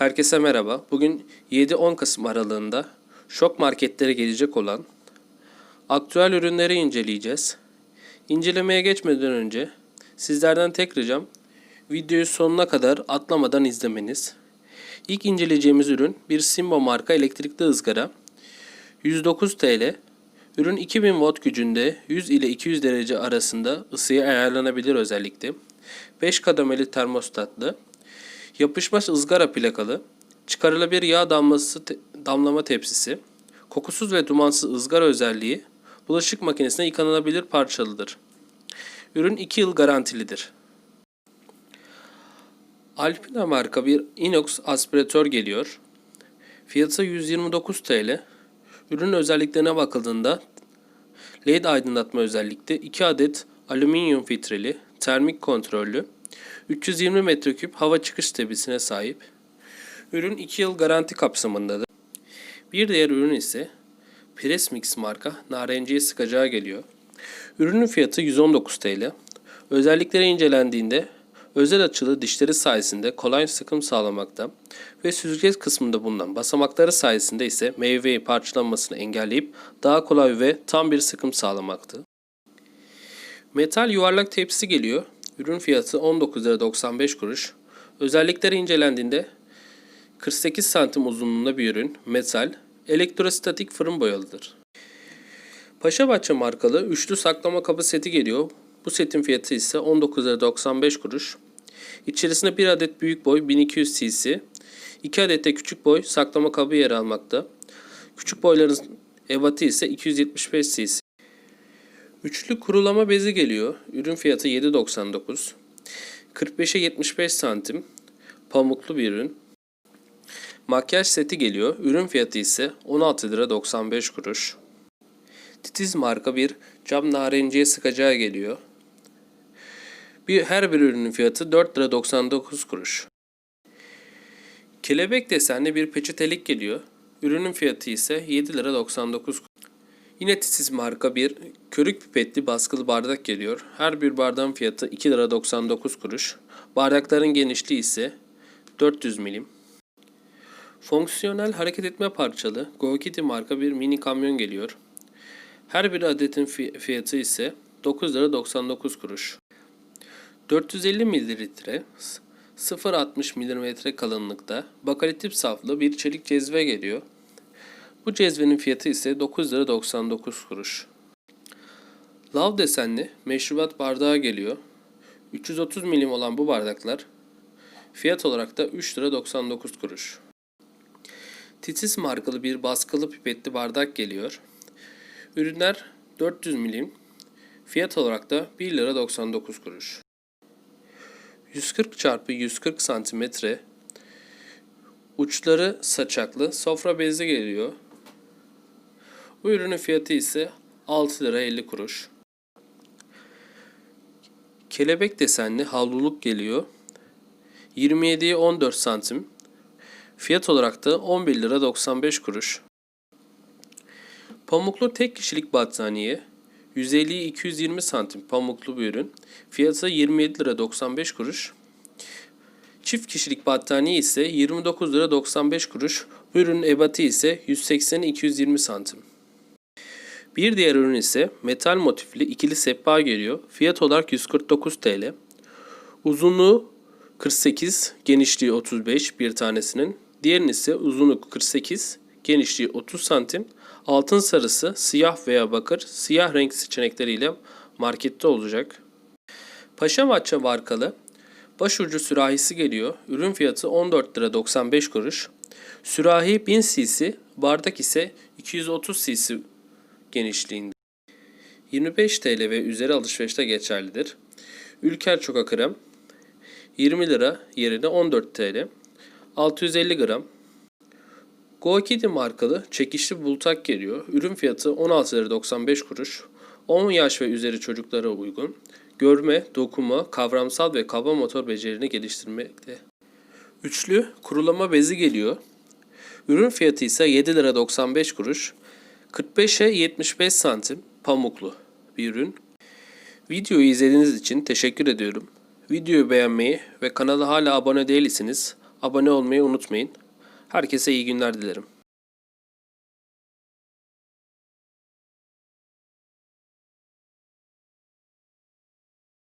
Herkese merhaba. Bugün 7-10 Kasım aralığında şok marketlere gelecek olan aktüel ürünleri inceleyeceğiz. İncelemeye geçmeden önce sizlerden tek ricam videoyu sonuna kadar atlamadan izlemeniz. İlk inceleyeceğimiz ürün bir Simbo marka elektrikli ızgara. 109 TL. Ürün 2000 watt gücünde 100 ile 200 derece arasında ısıya ayarlanabilir özellikle. 5 kademeli termostatlı. Yapışmaz ızgara plakalı, çıkarılabilir yağ damlası te- damlama tepsisi, kokusuz ve dumansız ızgara özelliği, bulaşık makinesine yıkanılabilir parçalıdır. Ürün 2 yıl garantilidir. Alpina marka bir inox aspiratör geliyor. Fiyatı 129 TL. Ürün özelliklerine bakıldığında LED aydınlatma özellikte 2 adet alüminyum filtreli, termik kontrollü, 320 metreküp hava çıkış tepsisine sahip. Ürün 2 yıl garanti kapsamındadır. Bir diğer ürün ise Presmix marka narenciye sıkacağı geliyor. Ürünün fiyatı 119 TL. Özellikleri incelendiğinde özel açılı dişleri sayesinde kolay sıkım sağlamakta ve süzgeç kısmında bulunan basamakları sayesinde ise meyveyi parçalanmasını engelleyip daha kolay ve tam bir sıkım sağlamakta. Metal yuvarlak tepsi geliyor. Ürün fiyatı 19 lira 95 kuruş. Özellikleri incelendiğinde 48 santim uzunluğunda bir ürün, metal, elektrostatik fırın boyalıdır. Paşabahçe markalı üçlü saklama kabı seti geliyor. Bu setin fiyatı ise 19 lira 95 kuruş. İçerisinde bir adet büyük boy 1200 cc, 2 adet de küçük boy saklama kabı yer almakta. Küçük boyların ebatı ise 275 cc. Üçlü kurulama bezi geliyor. Ürün fiyatı 7.99. 45'e 75 santim. Pamuklu bir ürün. Makyaj seti geliyor. Ürün fiyatı ise 16 lira 95 kuruş. Titiz marka bir cam narenciye sıkacağı geliyor. Bir, her bir ürünün fiyatı 4 lira 99 kuruş. Kelebek desenli bir peçetelik geliyor. Ürünün fiyatı ise 7 lira 99 kuruş. Yine titiz marka bir körük pipetli baskılı bardak geliyor. Her bir bardağın fiyatı 2 lira 99 kuruş. Bardakların genişliği ise 400 milim. Fonksiyonel hareket etme parçalı GoKitty marka bir mini kamyon geliyor. Her bir adetin fi- fiyatı ise 9 lira 99 kuruş. 450 mililitre 0.60 milimetre kalınlıkta bakalitip saflı bir çelik cezve geliyor. Bu cezvenin fiyatı ise 9 lira 99 kuruş. Lav desenli meşrubat bardağı geliyor. 330 milim olan bu bardaklar fiyat olarak da 3 lira 99 kuruş. Titis markalı bir baskılı pipetli bardak geliyor. Ürünler 400 milim. Fiyat olarak da 1 lira 99 kuruş. 140 çarpı 140 santimetre uçları saçaklı sofra bezi geliyor. Bu ürünün fiyatı ise 6 lira 50 kuruş. Kelebek desenli havluluk geliyor. 27'ye 14 santim. Fiyat olarak da 11 lira 95 kuruş. Pamuklu tek kişilik battaniye 150'ye 220 santim pamuklu bir ürün. Fiyatı 27 lira 95 kuruş. Çift kişilik battaniye ise 29 lira 95 kuruş. Bu ürünün ebatı ise 180 220 santim. Bir diğer ürün ise metal motifli ikili sehpa geliyor. Fiyat olarak 149 TL. Uzunluğu 48, genişliği 35 bir tanesinin. Diğerinin ise uzunluğu 48, genişliği 30 santim. Altın sarısı, siyah veya bakır, siyah renk seçenekleriyle markette olacak. Paşamatça markalı başucu sürahisi geliyor. Ürün fiyatı 14 lira 95 kuruş. Sürahi 1000 cc, bardak ise 230 cc genişliğinde. 25 TL ve üzeri alışverişte geçerlidir. Ülker Çoka krem 20 lira yerine 14 TL. 650 gram. GoKitty markalı çekişli bultak geliyor. Ürün fiyatı 16 lira 95 kuruş. 10 yaş ve üzeri çocuklara uygun. Görme, dokuma, kavramsal ve kaba motor becerilerini geliştirmekte. Üçlü kurulama bezi geliyor. Ürün fiyatı ise 7 lira 95 kuruş. 45'e 75 santim pamuklu bir ürün. Videoyu izlediğiniz için teşekkür ediyorum. Videoyu beğenmeyi ve kanala hala abone değilseniz abone olmayı unutmayın. Herkese iyi günler dilerim.